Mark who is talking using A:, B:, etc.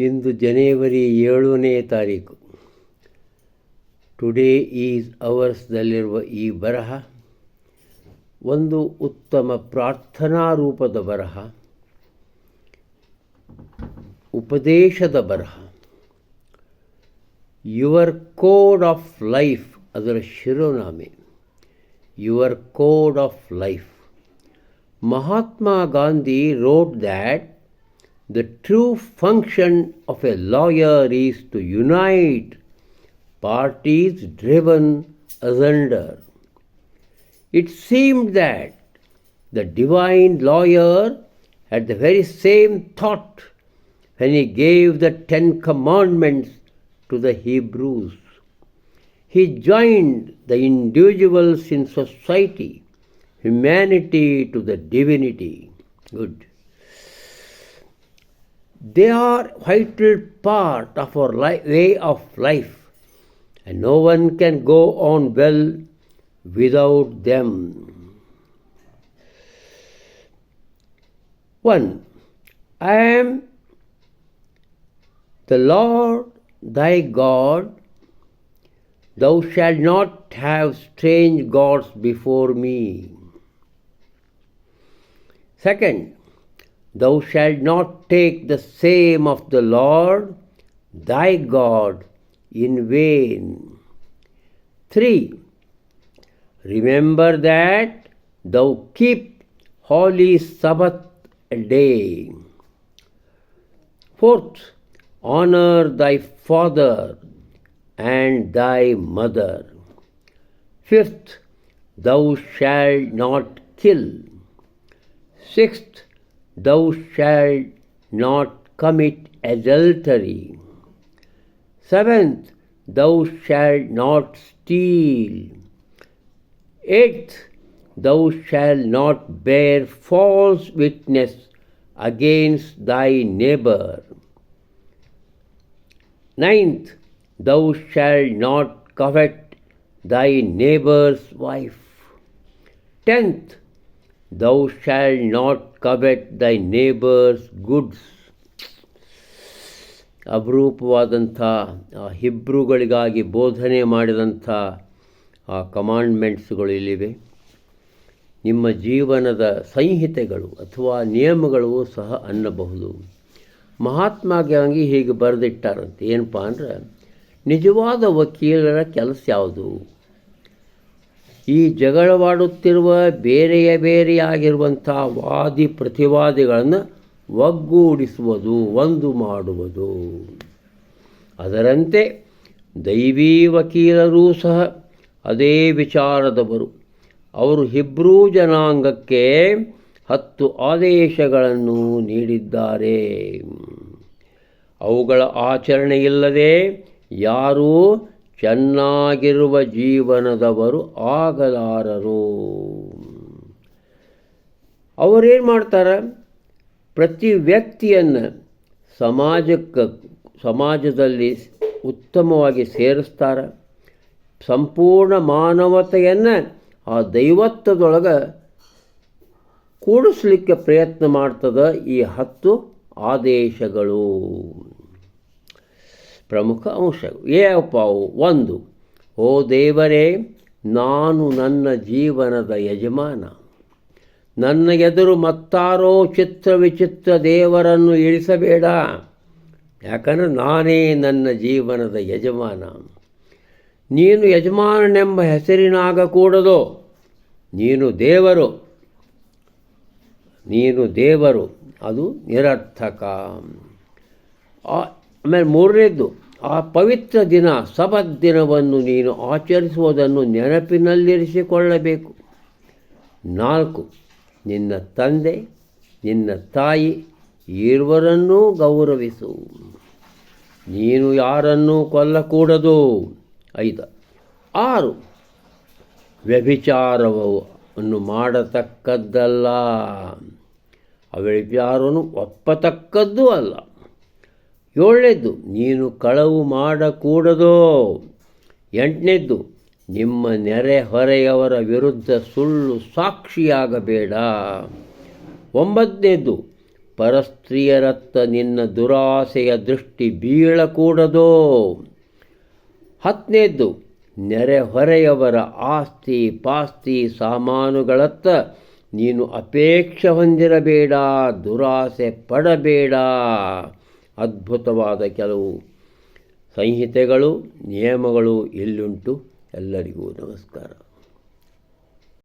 A: ಇಂದು ಜನವರಿ ಏಳನೇ ತಾರೀಕು. Today is ಅವರ್ಸ್ದಲ್ಲಿರುವ ಈ ಬರಹ ಒಂದು ಉತ್ತಮ ಪ್ರಾರ್ಥನಾ ರೂಪದ ಬರಹ, ಉಪದೇಶದ ಬರಹ. ಯುವರ್ ಕೋಡ್ ಆಫ್ ಲೈಫ್ ಅದರ ಶಿರೋನಾಮೆ. Your code of life Mahatma Gandhi wrote that The true function of a lawyer is to unite parties driven asunder. It seemed that the divine lawyer had the very same thought when he gave the Ten Commandments to the Hebrews. He joined the individuals in society, humanity to the divinity. Good. They are vital part of our li- way of life, and no one can go on well without them. One, I am the Lord thy God. Thou shalt not have strange gods before me. Second, Thou shalt not take the same of the Lord thy God in vain. 3. Remember that thou keep holy Sabbath day. Fourth, honor thy father and thy mother. Fifth, thou shalt not kill. Sixth, thou shalt not commit adultery. Seventh, thou shalt not steal. Eighth, thou shalt not bear false witness against thy neighbor. Ninth, thou shalt not covet thy neighbor's wife. Tenth, thou shalt not covet thy neighbor's goods. ಅಪರೂಪವಾದಂಥ ಹಿಬ್ರುಗಳಿಗಾಗಿ ಬೋಧನೆ ಮಾಡಿದಂಥ ಆ ಕಮಾಂಡ್ಮೆಂಟ್ಸ್ಗಳು ಇಲ್ಲಿವೆ. ನಿಮ್ಮ ಜೀವನದ ಸಂಹಿತೆಗಳು ಅಥವಾ ನಿಯಮಗಳು ಸಹ ಅನ್ನಬಹುದು. ಮಹಾತ್ಮ ಗಾಂಧಿ ಹೀಗೆ ಬರೆದಿಟ್ಟಾರಂತೆ. ಏನಪ್ಪ ಅಂದ್ರೆ ನಿಜವಾದ ವಕೀಲರ ಕೆಲಸ ಯಾವುದು? ಈ ಜಗಳವಾಡುತ್ತಿರುವ ಬೇರೆಯ ಬೇರೆಯಾಗಿರುವಂಥ ವಾದಿ ಪ್ರತಿವಾದಿಗಳನ್ನು ಒಗ್ಗೂಡಿಸುವುದು, ಒಂದು ಮಾಡುವುದು. ಅದರಂತೆ ದೈವೀ ವಕೀಲರೂ ಸಹ ಅದೇ ವಿಚಾರದವರು. ಅವರು ಹಿಬ್ರೂ ಜನಾಂಗಕ್ಕೆ ಹತ್ತು ಆದೇಶಗಳನ್ನು ನೀಡಿದ್ದಾರೆ. ಅವುಗಳ ಆಚರಣೆಯಿಲ್ಲದೆ ಯಾರೂ ಚೆನ್ನಾಗಿರುವ ಜೀವನದವರು ಆಗಲಾರರು. ಅವರೇನು ಮಾಡ್ತಾರೆ? ಪ್ರತಿ ವ್ಯಕ್ತಿಯನ್ನು ಸಮಾಜಕ್ಕೆ, ಸಮಾಜದಲ್ಲಿ ಉತ್ತಮವಾಗಿ ಸೇರಿಸ್ತಾರೆ. ಸಂಪೂರ್ಣ ಮಾನವತೆಯನ್ನು ಆ ದೈವತ್ವದೊಳಗೆ ಕೂಡಿಸ್ಲಿಕ್ಕೆ ಪ್ರಯತ್ನ ಮಾಡ್ತದೆ ಈ ಹತ್ತು ಆದೇಶಗಳು. ಪ್ರಮುಖ ಅಂಶಗಳು ಏನಪ್ಪ ಅವು ಒಂದು, ಓ ದೇವರೇ, ನಾನು ನನ್ನ ಜೀವನದ ಯಜಮಾನ. ನನ್ನ ಎದುರು ಮತ್ತಾರೋ ಚಿತ್ರ ವಿಚಿತ್ರ ದೇವರನ್ನು ಇಳಿಸಬೇಡ. ಯಾಕಂದರೆ ನಾನೇ ನನ್ನ ಜೀವನದ ಯಜಮಾನ. ನೀನು ಯಜಮಾನನೆಂಬ ಹೆಸರಿನಾಗಕೂಡದು. ನೀನು ದೇವರು. ನೀನು ದೇವರು. ಅದು ನಿರರ್ಥಕ. ಆಮೇಲೆ ಮೂರನೇದ್ದು, ಆ ಪವಿತ್ರ ದಿನ, ಸಬತ್ ದಿನವನ್ನು ನೀನು ಆಚರಿಸುವುದನ್ನು ನೆನಪಿನಲ್ಲಿರಿಸಿಕೊಳ್ಳಬೇಕು. ನಾಲ್ಕು, ನಿನ್ನ ತಂದೆ, ನಿನ್ನ ತಾಯಿ ಇರುವರನ್ನೂ ಗೌರವಿಸು. ನೀನು ಯಾರನ್ನೂ ಕೊಲ್ಲಕೂಡದು. ಐದ, ಆರು, ವ್ಯಭಿಚಾರವನ್ನು ಮಾಡತಕ್ಕದ್ದಲ್ಲ. ಅವ್ಯಭಿಚಾರವನ್ನು ಒಪ್ಪತಕ್ಕದ್ದು ಅಲ್ಲ. ಏಳನೇದ್ದು ನೀನು ಕಳವು ಮಾಡಕೂಡದು? ಎಂಟನೇದ್ದು ನಿಮ್ಮ ನೆರೆಹೊರೆಯವರ ವಿರುದ್ಧ ಸುಳ್ಳು ಸಾಕ್ಷಿಯಾಗಬೇಡ. ಒಂಬತ್ತನೇದ್ದು ಪರಸ್ತ್ರೀಯರತ್ತ ನಿನ್ನ ದುರಾಸೆಯ ದೃಷ್ಟಿ ಬೀಳಕೂಡದೋ? ಹತ್ತನೇದ್ದು ನೆರೆಹೊರೆಯವರ ಆಸ್ತಿ ಪಾಸ್ತಿ ಸಾಮಾನುಗಳತ್ತ ನೀನು ಅಪೇಕ್ಷೆ ಹೊಂದಿರಬೇಡ, ದುರಾಸೆ ಪಡಬೇಡ. ಅದ್ಭುತವಾದ ಕೆಲವು ಸಂಹಿತೆಗಳು ನಿಯಮಗಳು ಇಲ್ಲುಂಟು ಎಲ್ಲರಿಗೂ ನಮಸ್ಕಾರ.